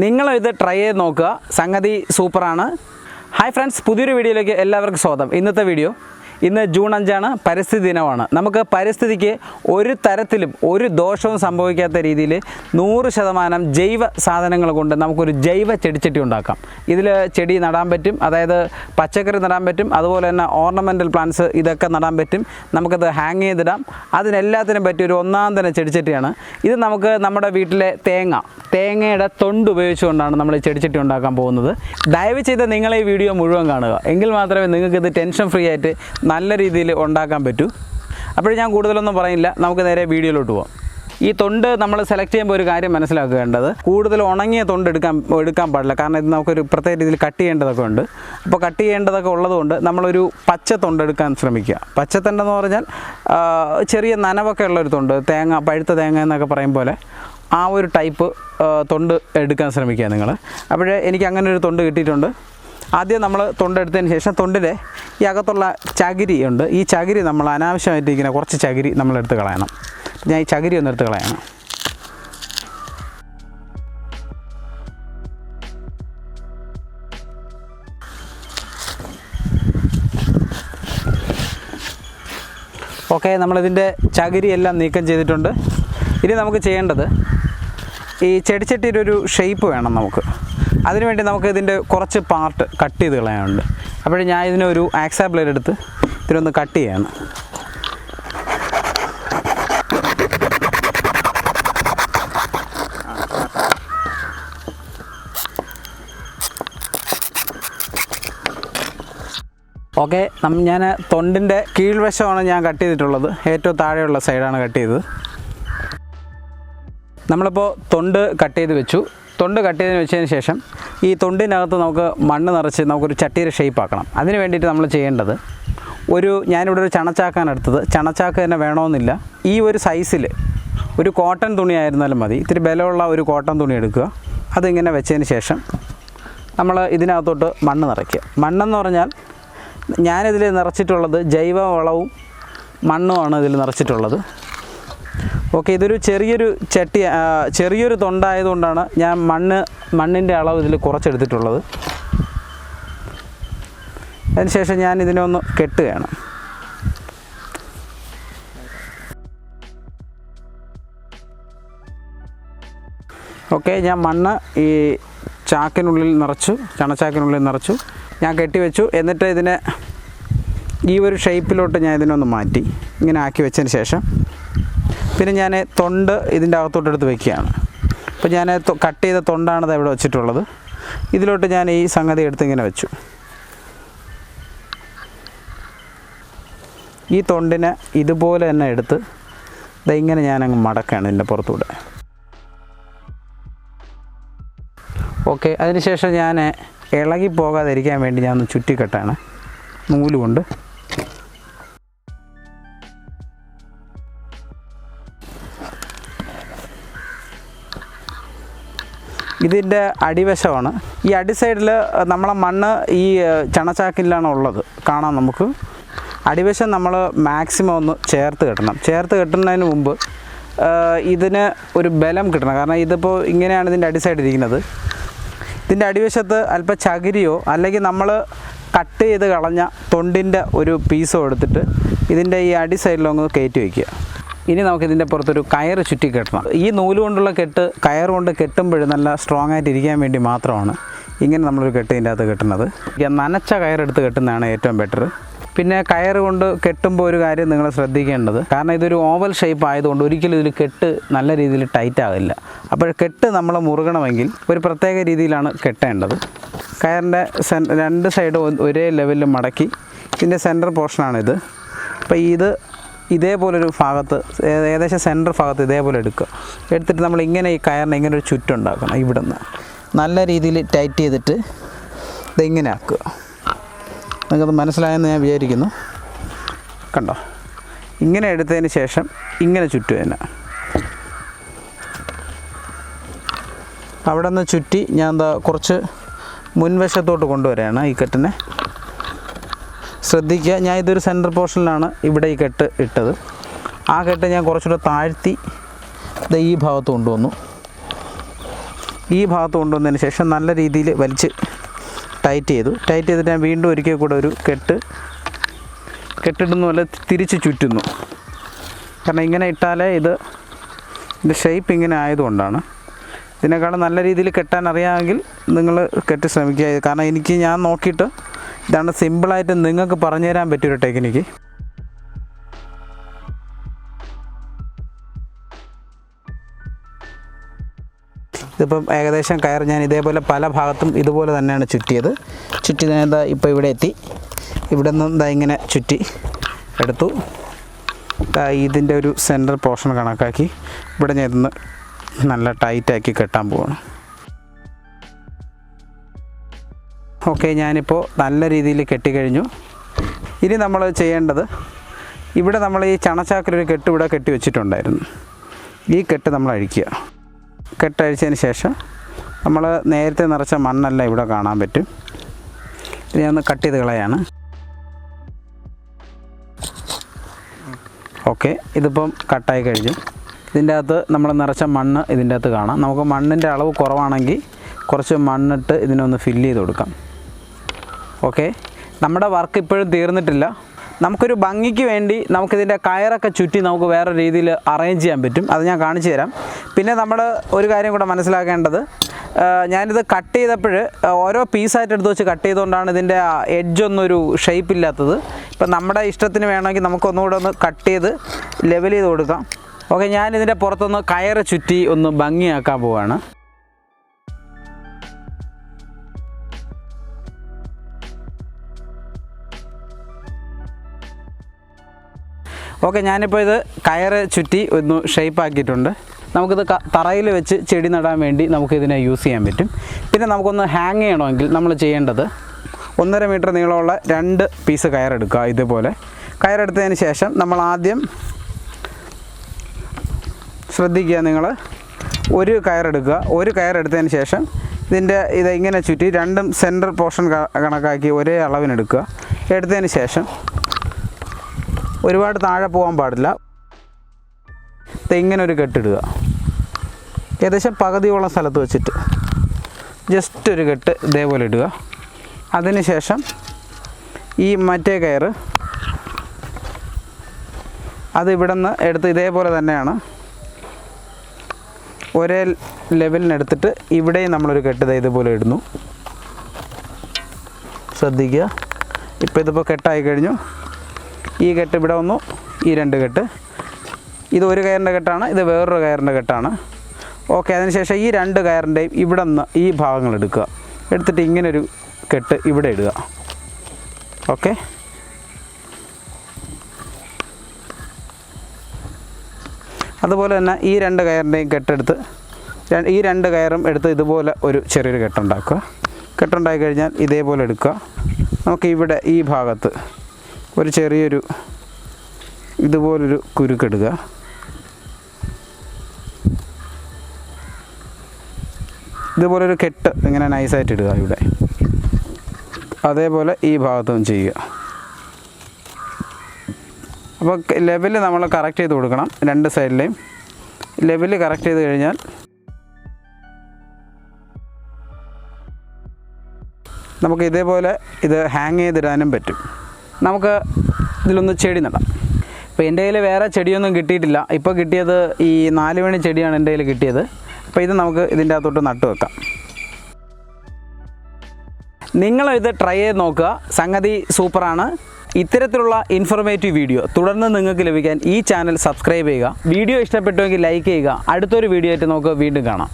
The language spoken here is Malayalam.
നിങ്ങളും ഇത് ട്രൈ ചെയ്ത് നോക്കുക. സംഗതി സൂപ്പറാണ്. ഹായ് ഫ്രണ്ട്സ് പുതിയൊരു വീഡിയോയിലേക്ക് എല്ലാവർക്കും സ്വാഗതം. ഇന്നത്തെ വീഡിയോ ഇന്ന് ജൂൺ അഞ്ചാണ് പരിസ്ഥിതി ദിനമാണ്. നമുക്ക് പരിസ്ഥിതിക്ക് ഒരു തരത്തിലും ഒരു ദോഷവും സംഭവിക്കാത്ത രീതിയിൽ നൂറ് ശതമാനം ജൈവ സാധനങ്ങൾ കൊണ്ട് നമുക്കൊരു ജൈവ ചെടിച്ചട്ടി ഉണ്ടാക്കാം. ഇതിൽ ചെടി നടാൻ പറ്റും അതായത് പച്ചക്കറി നടാൻ പറ്റും അതുപോലെ തന്നെ ഓർണമെന്റൽ പ്ലാന്റ്സ് ഇതൊക്കെ നടാൻ പറ്റും. നമുക്കത് ഹാങ് ചെയ്തിടാം. അതിനെല്ലാത്തിനും പറ്റിയ ഒരു ഒന്നാം തന്നെ ചെടിച്ചട്ടിയാണ്. ഇത് നമുക്ക് നമ്മുടെ വീട്ടിലെ തേങ്ങ തേങ്ങയുടെ തൊണ്ട് ഉപയോഗിച്ചുകൊണ്ടാണ് നമ്മൾ ഈ ചെടിച്ചട്ടി ഉണ്ടാക്കാൻ പോകുന്നത്. ദയവ് ചെയ്ത് നിങ്ങൾ ഈ വീഡിയോ മുഴുവൻ കാണുക. എങ്കിൽ മാത്രമേ നിങ്ങൾക്ക് ഇത് ടെൻഷൻ ഫ്രീ ആയിട്ട് നല്ല രീതിയിൽ ഉണ്ടാക്കാൻ പറ്റൂ. അപ്പോൾ ഞാൻ കൂടുതലൊന്നും പറയില്ല നമുക്ക് നേരെ വീഡിയോയിലോട്ട് പോകാം ഈ തൊണ്ട് നമ്മൾ സെലക്ട് ചെയ്യുമ്പോൾ ഒരു കാര്യം മനസ്സിലാക്കേണ്ടത്. കൂടുതൽ ഉണങ്ങിയ തൊണ്ട് എടുക്കാൻ എടുക്കാൻ പാടില്ല. കാരണം ഇത് നമുക്കൊരു പ്രത്യേക രീതിയിൽ കട്ട് ചെയ്യേണ്ടതൊക്കെ ഉണ്ട്. അപ്പോൾ കട്ട് ചെയ്യേണ്ടതൊക്കെ ഉള്ളതുകൊണ്ട് നമ്മളൊരു പച്ച തൊണ്ട് എടുക്കാൻ ശ്രമിക്കുക. പച്ചത്തൊണ്ടെന്ന് പറഞ്ഞാൽ ചെറിയ നനവൊക്കെ ഉള്ളൊരു തൊണ്ട്. തേങ്ങ പഴുത്ത തേങ്ങ എന്നൊക്കെ പറയും പോലെ ആ ഒരു ടൈപ്പ് തൊണ്ട് എടുക്കാൻ ശ്രമിക്കുക നിങ്ങൾ. അപ്പോഴേ എനിക്ക് അങ്ങനെ ഒരു തൊണ്ട് കിട്ടിയിട്ടുണ്ട്. ആദ്യം നമ്മൾ തൊണ്ടെടുത്തതിന് ശേഷം തൊണ്ടിലെ ഈ അകത്തുള്ള ചകിരി ഉണ്ട്. ഈ ചകിരി നമ്മൾ അനാവശ്യമായിട്ട് ഇങ്ങനെ കുറച്ച് ചകിരി നമ്മൾ എടുത്ത് കളയണം. ഞാൻ ഈ ചകിരി ഒന്ന് എടുത്ത് കളയണം. ഓക്കെ നമ്മളിതിന്റെ ചകിരി എല്ലാം നീക്കം ചെയ്തിട്ടുണ്ട്. ഇനി നമുക്ക് ചെയ്യേണ്ടത് ഈ ചെടിച്ചട്ടിയുടെ ഒരു ഷേപ്പ് വേണം നമുക്ക്. അതിനുവേണ്ടി നമുക്ക് ഇതിന്റെ കുറച്ച് പാർട്ട് കട്ട് ചെയ്ത് കളയാനുണ്ട്. അപ്പോൾ ഞാൻ ഇതിനൊരു ആക്സാ ബ്ലേഡ് എടുത്ത് ഇതിനൊന്ന് കട്ട് ചെയ്യാണ്. ഓക്കെ ഞാൻ തൊണ്ടിന്റെ കീഴ്വശമാണ് ഞാൻ കട്ട് ചെയ്തിട്ടുള്ളത്. ഏറ്റവും താഴെയുള്ള സൈഡാണ് കട്ട് ചെയ്തത്. നമ്മളിപ്പോൾ തൊണ്ട് കട്ട് ചെയ്ത് വെച്ചു. തൊണ്ട് കട്ട് ചെയ്തതിന് വെച്ചതിന് ശേഷം ഈ തൊണ്ടിനകത്ത് നമുക്ക് മണ്ണ് നിറച്ച് നമുക്കൊരു ചട്ടിയുടെ ഷേപ്പ് ആക്കണം. അതിന് വേണ്ടിയിട്ട് നമ്മൾ ചെയ്യേണ്ടത് ഒരു ഞാനിവിടെ ഒരു ചണച്ചാക്കാണ് എടുത്തത്. ചണച്ചാക്ക് തന്നെ വേണമെന്നില്ല. ഈ ഒരു സൈസിൽ ഒരു കോട്ടൺ തുണി ആയിരുന്നാലും മതി. ഇത്തിരി ബലമുള്ള ഒരു കോട്ടൺ തുണി എടുക്കുക. അതിങ്ങനെ വെച്ചതിന് ശേഷം നമ്മൾ ഇതിനകത്തോട്ട് മണ്ണ് നിറയ്ക്കുക. മണ്ണെന്ന് പറഞ്ഞാൽ ഞാനിതിൽ നിറച്ചിട്ടുള്ളത് ജൈവ വളവും മണ്ണുമാണ് ഇതിൽ നിറച്ചിട്ടുള്ളത്. ഓക്കെ ഇതൊരു ചെറിയൊരു ചട്ടി ചെറിയൊരു തൊണ്ടായതുകൊണ്ടാണ് ഞാൻ മണ്ണ് മണ്ണിന്റെ അളവ് ഇതിൽ കുറച്ചെടുത്തിട്ടുള്ളത്. അതിനുശേഷം ഞാൻ ഇതിനൊന്ന് കെട്ടുകയാണ്. ഓക്കെ ഞാൻ മണ്ണ് ഈ ചാക്കിനുള്ളിൽ നിറച്ചു ചണച്ചാക്കിനുള്ളിൽ നിറച്ചു ഞാൻ കെട്ടിവെച്ചു. എന്നിട്ട് ഇതിനെ ഈ ഒരു ഷേപ്പിലോട്ട് ഞാൻ ഇതിനൊന്ന് മാറ്റി ഇങ്ങനെ ആക്കി വെച്ചതിന് ശേഷം പിന്നെ ഞാൻ തൊണ്ട് ഇതിന്റെ അകത്തോട്ട് എടുത്ത് വെക്കുകയാണ്. അപ്പോൾ ഞാൻ കട്ട് ചെയ്ത തൊണ്ടാണ് എവിടെ ഇവിടെ വെച്ചിട്ടുള്ളത്. ഇതിലോട്ട് ഞാൻ ഈ സംഗതി എടുത്ത് ഇങ്ങനെ വെച്ചു. ഈ തൊണ്ടിനെ ഇതുപോലെ തന്നെ എടുത്ത് ഇതാ ഇങ്ങനെ ഞാനങ്ങ് മടക്കാണ് ഇതിന്റെ പുറത്തൂടെ. ഓക്കെ അതിനുശേഷം ഞാൻ ഇളകി പോകാതിരിക്കാൻ വേണ്ടി ഞാൻ ഒന്ന് ചുറ്റിക്കെട്ടാണ്. നൂൽ ഇതിന്റെ അടിവശമാണ്. ഈ അടി സൈഡിൽ നമ്മളെ മണ്ണ് ഈ ചണച്ചാക്കിലാണ് ഉള്ളത്. കാണാം നമുക്ക്. അടിവശം നമ്മൾ മാക്സിമം ഒന്ന് ചേർത്ത് കെട്ടണം. ചേർത്ത് കെട്ടുന്നതിന് മുമ്പ് ഇതിന് ഒരു ബലം കിട്ടണം. കാരണം ഇതിപ്പോൾ ഇങ്ങനെയാണ് ഇതിന്റെ അടി സൈഡ് ഇരിക്കുന്നത്. ഇതിന്റെ അടിവശത്ത് അല്പം ചകിരിയോ അല്ലെങ്കിൽ നമ്മൾ കട്ട് ചെയ്ത് കളഞ്ഞ തൊണ്ടിന്റെ ഒരു പീസോ എടുത്തിട്ട് ഇതിന്റെ ഈ അടി സൈഡിലൊന്ന് കയറ്റി വയ്ക്കുക. ഇനി നമുക്ക് ഇതിന്റെ പുറത്തൊരു കയറ് ചുറ്റി കെട്ടണം. ഈ നൂൽ കൊണ്ടുള്ള കെട്ട് കയർ കൊണ്ട് കെട്ടുമ്പോൾ നല്ല സ്ട്രോങ് ആയിട്ട് ഇരിക്കാൻ വേണ്ടി മാത്രമാണ് ഇങ്ങനെ നമ്മളൊരു കെട്ട് ഇതിന്റെ അകത്ത് കെട്ടുന്നത്. നനച്ച കയറെടുത്ത് കെട്ടുന്നതാണ് ഏറ്റവും ബെറ്റർ പിന്നെ കയർ കൊണ്ട് കെട്ടുമ്പോൾ ഒരു കാര്യം നിങ്ങൾ ശ്രദ്ധിക്കേണ്ടത് കാരണം ഇതൊരു ഓവൽ ഷേപ്പ് ആയതുകൊണ്ട് ഒരിക്കലും ഇതിൽ കെട്ട് നല്ല രീതിയിൽ ടൈറ്റ് ആകില്ല അപ്പോൾ കെട്ട് നമ്മൾ മുറുകണമെങ്കിൽ ഒരു പ്രത്യേക രീതിയിലാണ് കെട്ടേണ്ടത്. കയറിന്റെ സെൻ രണ്ട് സൈഡും ഒരേ ലെവലിൽ മടക്കി ഇതിന്റെ സെന്റർ പോർഷനാണിത് അപ്പോൾ ഇത് ഇതേപോലൊരു ഭാഗത്ത് ഏകദേശം സെന്റർ ഭാഗത്ത് ഇതേപോലെ എടുക്കുക. എടുത്തിട്ട് നമ്മൾ ഇങ്ങനെ ഈ കയറിന് ഇങ്ങനെ ഒരു ചുറ്റുണ്ടാക്കണം ഇവിടെ നിന്ന് നല്ല രീതിയിൽ ടൈറ്റ് ചെയ്തിട്ട് ഇതിങ്ങനെ ആക്കുക. നിങ്ങൾക്കത് മനസ്സിലായെന്ന് ഞാൻ വിചാരിക്കുന്നു. കണ്ടോ? ഇങ്ങനെ എടുത്തതിന് ശേഷം ഇങ്ങനെ ചുറ്റും തന്നെ. അവിടെ നിന്ന് ചുറ്റി ഞാൻ എന്താ കുറച്ച് മുൻവശത്തോട്ട് കൊണ്ടുവരികയാണ് ഈ കെട്ടിനെ. ശ്രദ്ധിക്കുക. ഞാൻ ഇതൊരു സെന്റർ പോർഷനിലാണ് ഇവിടെ ഈ കെട്ട് ഇട്ടത്. ആ കെട്ട് ഞാൻ കുറച്ചുകൂടെ താഴ്ത്തി ഇത് ഈ ഭാഗത്ത് കൊണ്ടുവന്നു. ഈ ഭാഗത്ത് കൊണ്ടുവന്നതിന് ശേഷം നല്ല രീതിയിൽ വലിച്ച് ടൈറ്റ് ചെയ്തു. ടൈറ്റ് ചെയ്തിട്ട് ഞാൻ വീണ്ടും ഒരിക്കൽ കൂടെ ഒരു കെട്ട് കെട്ടിടുന്ന പോലെ തിരിച്ച് ചുറ്റുന്നു. കാരണം ഇങ്ങനെ ഇട്ടാലേ ഇത് ഇതിന്റെ ഷേപ്പ് ഇങ്ങനെ ആയതുകൊണ്ടാണ്. ഇതിനേക്കാളും നല്ല രീതിയിൽ കെട്ടാൻ അറിയാമെങ്കിൽ നിങ്ങൾ കെട്ടി ശ്രമിക്കുക. കാരണം എനിക്ക് ഞാൻ നോക്കിയിട്ട് ഇതാണ് സിമ്പിളായിട്ട് നിങ്ങൾക്ക് പറഞ്ഞു തരാൻ പറ്റിയൊരു ടെക്നിക്ക്. ഇതിപ്പം ഏകദേശം കയർ ഞാൻ ഇതേപോലെ പല ഭാഗത്തും ഇതുപോലെ തന്നെയാണ് ചുറ്റിയത്. ചുറ്റി എന്താ ഇപ്പം ഇവിടെ എത്തി. ഇവിടെ നിന്ന് ഇതാ ഇങ്ങനെ ചുറ്റി എടുത്തു. ഇതിന്റെ ഒരു സെന്റർ പോർഷൻ കണക്കാക്കി. ഇവിടെ ഞാൻ ഇതൊന്ന് നല്ല ടൈറ്റാക്കി കെട്ടാൻ പോവാണ്. ഓക്കെ ഞാനിപ്പോൾ നല്ല രീതിയിൽ കെട്ടിക്കഴിഞ്ഞു. ഇനി നമ്മൾ ചെയ്യേണ്ടത് ഇവിടെ നമ്മൾ ഈ ചണച്ചാക്കിലൊരു കെട്ട് ഇവിടെ കെട്ടി വെച്ചിട്ടുണ്ടായിരുന്നു. ഈ കെട്ട് നമ്മൾ അഴിക്കുക. കെട്ടഴിച്ചതിന് ശേഷം നമ്മൾ നേരത്തെ നിറച്ച മണ്ണല്ല ഇവിടെ കാണാൻ പറ്റും. ഇനി ഒന്ന് കട്ട് ചെയ്ത് കളയാണ്. ഓക്കെ ഇതിപ്പം കട്ടായി കഴിഞ്ഞു. ഇതിന്റെ അകത്ത് നമ്മൾ നിറച്ച മണ്ണ് ഇതിന്റെ അകത്ത് കാണാം. നമുക്ക് മണ്ണിന്റെ അളവ് കുറവാണെങ്കിൽ കുറച്ച് മണ്ണിട്ട് ഇതിനൊന്ന് ഫില്ല് ചെയ്ത് കൊടുക്കാം. ഓക്കെ? നമ്മുടെ വർക്ക് ഇപ്പോഴും തീർന്നിട്ടില്ല. നമുക്കൊരു ഭംഗിക്ക് വേണ്ടി നമുക്കിതിന്റെ കയറൊക്കെ ചുറ്റി നമുക്ക് വേറെ രീതിയിൽ അറേഞ്ച് ചെയ്യാൻ പറ്റും. അത് ഞാൻ കാണിച്ചു തരാം. പിന്നെ നമ്മൾ ഒരു കാര്യം കൂടെ മനസ്സിലാക്കേണ്ടത് ഞാനിത് കട്ട് ചെയ്തപ്പോൾ ഓരോ പീസായിട്ട് എടുത്ത് വെച്ച് കട്ട് ചെയ്തുകൊണ്ടാണ് ഇതിന്റെ എഡ്ജൊന്നൊരു ഷേപ്പ് ഇല്ലാത്തത്. ഇപ്പം നമ്മുടെ ഇഷ്ടത്തിന് വേണമെങ്കിൽ നമുക്കൊന്നുകൂടെ ഒന്ന് കട്ട് ചെയ്ത് ലെവൽ ചെയ്ത് കൊടുക്കാം. ഓക്കെ ഞാനിതിന്റെ പുറത്തൊന്ന് കയറ് ചുറ്റി ഒന്ന് ഭംഗിയാക്കാൻ പോവാണ്. ഓക്കെ ഞാനിപ്പോൾ ഇത് കയറ് ചുറ്റി ഒന്ന് ഷേപ്പ് ആക്കിയിട്ടുണ്ട്. നമുക്കിത് തറയിൽ വെച്ച് ചെടി നടാൻ വേണ്ടി നമുക്കിതിനെ യൂസ് ചെയ്യാൻ പറ്റും. പിന്നെ നമുക്കൊന്ന് ഹാങ് ചെയ്യണമെങ്കിൽ നമ്മൾ ചെയ്യേണ്ടത് ഒന്നര മീറ്റർ നീളമുള്ള രണ്ട് പീസ് കയറെടുക്കുക ഇതുപോലെ. കയറെടുത്തതിന് ശേഷം നമ്മൾ ആദ്യം ശ്രദ്ധിക്കുക നിങ്ങൾ. ഒരു കയറെടുക്കുക ഒരു കയറെടുത്തതിന് ശേഷം ഇതിന്റെ ഇതെങ്ങനെ ചുറ്റി രണ്ടും സെന്റർ പോർഷൻ കണക്കാക്കി ഒരേ അളവിനെടുക്കുക എടുത്തതിന് ശേഷം ഒരുപാട് താഴെ പോകാൻ പാടില്ല. ഇങ്ങനെ ഒരു കെട്ടിടുക. ഏകദേശം പകുതിയോളം സ്ഥലത്ത് വെച്ചിട്ട് ജസ്റ്റ് ഒരു കെട്ട് ഇതേപോലെ ഇടുക. അതിന് ശേഷം ഈ മറ്റേ കയർ അത് ഇവിടെ നിന്ന് എടുത്ത് ഇതേപോലെ തന്നെയാണ് ഒരേ ലെവലിനെടുത്തിട്ട് ഇവിടെയും നമ്മളൊരു കെട്ട് ഇതുപോലെ ഇടുന്നു. ശ്രദ്ധിക്കുക. ഇപ്പോൾ ഇതിപ്പോൾ കെട്ടായി കഴിഞ്ഞു. ഈ കെട്ട് ഇവിടെ വന്നു ഈ രണ്ട് കെട്ട്. ഇത് ഒരു കയറിന്റെ കെട്ടാണ് ഇത് വേറൊരു കയറിന്റെ കെട്ടാണ്. ഓക്കെ അതിനുശേഷം ഈ രണ്ട് കയറിന്റെയും ഇവിടെ നിന്ന് ഈ ഭാഗങ്ങൾ എടുക്കുക. എടുത്തിട്ട് ഇങ്ങനൊരു കെട്ട് ഇവിടെ ഇടുക. ഓക്കെ? അതുപോലെ തന്നെ ഈ രണ്ട് കയറിന്റെയും കെട്ടെടുത്ത് ഈ രണ്ട് കയറും എടുത്ത് ഇതുപോലെ ഒരു ചെറിയൊരു കെട്ടുണ്ടാക്കുക. കെട്ടുണ്ടായി കഴിഞ്ഞാൽ ഇതേപോലെ എടുക്കുക. നമുക്ക് ഇവിടെ ഈ ഭാഗത്ത് ഒരു ചെറിയൊരു ഇതുപോലൊരു കുരുക്കെടുക്കുക ഇതുപോലൊരു കെട്ട് ഇങ്ങനെ നൈസായിട്ട് ഇടുക ഇവിടെ. അതേപോലെ ഈ ഭാഗത്തും ചെയ്യുക. അപ്പോൾ ലെവൽ നമ്മൾ കറക്റ്റ് ചെയ്ത് കൊടുക്കണം രണ്ട് സൈഡിലെയും. ലെവൽ കറക്റ്റ് ചെയ്ത് കഴിഞ്ഞാൽ നമുക്ക് ഇതേപോലെ ഇത് ഹാങ് ചെയ്തിടാനും പറ്റും. നമുക്ക് ഇതിലൊന്ന് ചെടി നടാം. ഇപ്പോൾ എന്റെ കയ്യിൽ വേറെ ചെടിയൊന്നും കിട്ടിയിട്ടില്ല. ഇപ്പോൾ കിട്ടിയത് ഈ നാല് മണി ചെടിയാണ് എന്റെ കയ്യിൽ കിട്ടിയത്. അപ്പോൾ ഇത് നമുക്ക് ഇതിന്റെ അകത്തോട്ട് നട്ടു വെക്കാം. നിങ്ങളും ഇത് ട്രൈ ചെയ്ത് നോക്കുക. സംഗതി സൂപ്പറാണ്. ഇത്തരത്തിലുള്ള ഇൻഫർമേറ്റീവ് വീഡിയോ തുടർന്ന് നിങ്ങൾക്ക് ലഭിക്കാൻ ഈ ചാനൽ സബ്സ്ക്രൈബ് ചെയ്യുക. വീഡിയോ ഇഷ്ടപ്പെട്ടുവെങ്കിൽ ലൈക്ക് ചെയ്യുക. അടുത്തൊരു വീഡിയോ ആയിട്ട് നമുക്ക് വീണ്ടും കാണാം.